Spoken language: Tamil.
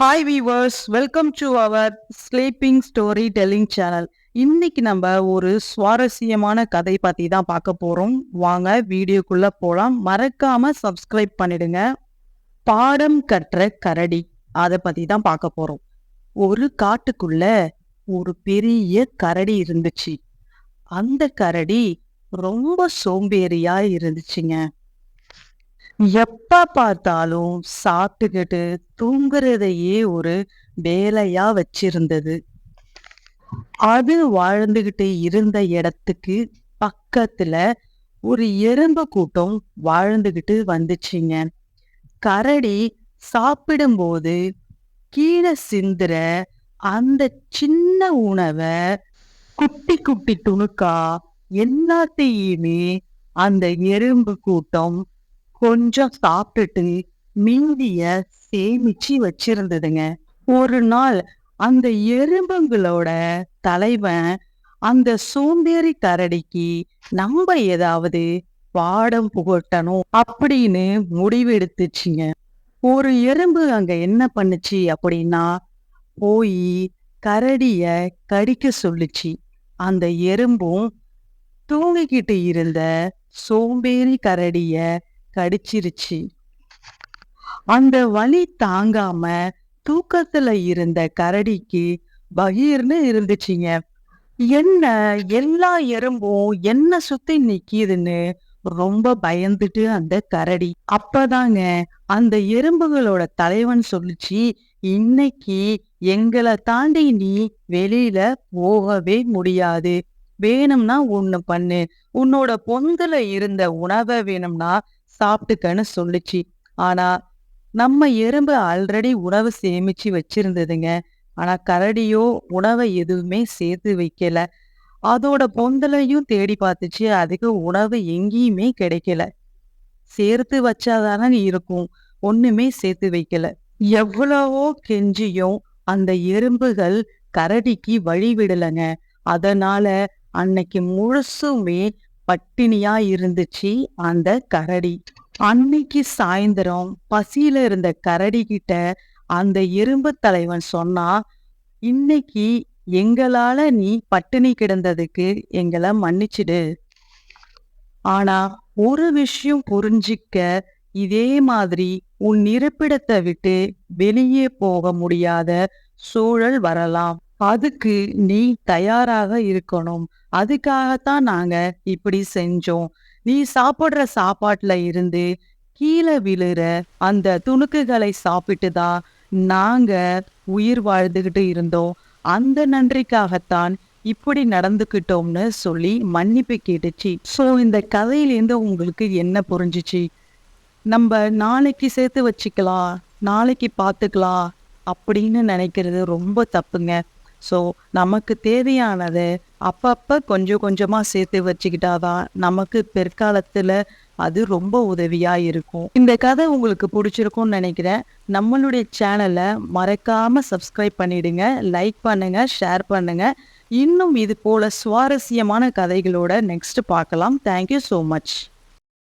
Hi viewers welcome to our sleeping story telling channel இன்னைக்கு நம்ம ஒரு சுவாரஸ்யமான கதை பத்தி தான் பார்க்க போறோம். வாங்க வீடியோக்குள்ள போலாம். மறக்காம சப்ஸ்கிரைப் பண்ணிடுங்க. பாடம் கற்ற கரடி. அதை பத்தி தான் பார்க்க போறோம். ஒரு காட்டுக்குள்ள ஒரு பெரிய கரடி இருந்துச்சு. அந்த கரடி ரொம்ப சோம்பேறியா இருந்துச்சுங்க. எப்ப பார்த்தாலும் சாப்பிட்டுக்கிட்டு தூங்குறதையே ஒரு வேலையா வச்சிருந்தது. அது வாழ்ந்துகிட்டு இருந்த இடத்துக்கு பக்கத்துல ஒரு எறும்பு கூட்டம் வாழ்ந்துகிட்டு வந்துச்சுங்க. கரடி சாப்பிடும்போது கீழே சிந்துற அந்த சின்ன உணவை குட்டி குட்டி துணுக்கா எல்லாத்தையுமே அந்த எறும்பு கூட்டம் கொஞ்சம் சாப்பிட்டுட்டு மீதிய சேமிச்சு வச்சிருந்ததுங்க. ஒரு நாள் அந்த எறும்புங்களோட தலைவன் அந்த சோம்பேறி கரடிக்கு நம்ம ஏதாவது பாடம் புகட்டணும் அப்படின்னு முடிவெடுத்துச்சுங்க. ஒரு எறும்பு அங்க என்ன பண்ணுச்சு அப்படின்னா போய் கரடிய கடிக்க சொல்லுச்சு. அந்த எறும்பும் தூங்கிக்கிட்டு இருந்த சோம்பேறி கரடிய கடிச்சிருச்சு. அந்த வலி தாங்காம தூக்கத்துல இருந்த கரடிக்கு பகீர்னு இருந்துச்சுங்க. என்ன எல்லா எறும்பும் என்ன சுத்தி நிக்கிதுன்னு ரொம்ப பயந்துட்டு அந்த கரடி. அப்பதாங்க அந்த எறும்புகளோட தலைவன் சொல்லுச்சு இன்னைக்கு எங்களை தாண்டி நீ வெளியில போகவே முடியாது. வேணும்னா ஒண்ணு பண்ணு. உன்னோட பொந்துல இருந்த உணவை வேணும்னா சாப்பிட்டுக்கன்னு சொல்லுச்சு. ஆனா நம்ம எறும்பு ஆல்ரெடி உணவு சேமிச்சு வச்சிருந்ததுங்க. ஆனா கரடியோ உணவை எதுவுமே சேர்த்து வைக்கல. அதோட பொந்தலையும் தேடி பார்த்துச்சு. அதுக்கு உணவு எங்கேயுமே கிடைக்கல. சேர்த்து வச்சாதானே இருக்கும். ஒண்ணுமே சேர்த்து வைக்கல. எவ்வளவோ கெஞ்சியும் அந்த எறும்புகள் கரடிக்கு வழி விடலைங்க. அதனால அன்னைக்கு முழுசுமே பட்டினியா இருந்துச்சு அந்த கரடி. அன்னைக்கு சாயந்தரம் பசியில இருந்த கரடி கிட்ட அந்த எறும்பு தலைவன் சொன்னா இன்னைக்கு எங்களால நீ பட்டினி கிடந்ததுக்கு எங்களை மன்னிச்சிடு. ஆனா ஒரு விஷயம் புரிஞ்சிக்க இதே மாதிரி உன் இருப்பிடத்தை விட்டு வெளியே போக முடியாத சூழல் வரலாம். அதுக்கு நீ தயாராக இருக்கணும். அதுக்காகத்தான் நாங்க இப்படி செஞ்சோம். நீ சாப்பிடுற சாப்பாட்டுல இருந்து கீழே விழுற அந்த துணுக்குகளை சாப்பிட்டு தான் நாங்க உயிர் வாழ்ந்துகிட்டு இருந்தோம். அந்த நன்றிக்காகத்தான் இப்படி நடந்துக்கிட்டோம்னு சொல்லி மன்னிப்பு கேட்டுச்சு. ஸோ இந்த கதையிலேருந்து உங்களுக்கு என்ன புரிஞ்சிச்சு? நம்ம நாளைக்கு சேர்த்து வச்சுக்கலாம் நாளைக்கு பார்த்துக்கலாம் அப்படின்னு நினைக்கிறது ரொம்ப தப்புங்க. ஸோ நமக்கு தேவையானதை அப்பப்போ கொஞ்சம் கொஞ்சமாக சேர்த்து வச்சுக்கிட்டாதான் நமக்கு பிற்காலத்தில் அது ரொம்ப உதவியாக இருக்கும். இந்த கதை உங்களுக்கு பிடிச்சிருக்கும்னு நினைக்கிறேன். நம்மளுடைய சேனலை மறக்காமல் சப்ஸ்கிரைப் பண்ணிடுங்க லைக் பண்ணுங்க ஷேர் பண்ணுங்க. இன்னும் இது போல சுவாரஸ்யமான கதைகளோட நெக்ஸ்ட் பார்க்கலாம். Thank you so much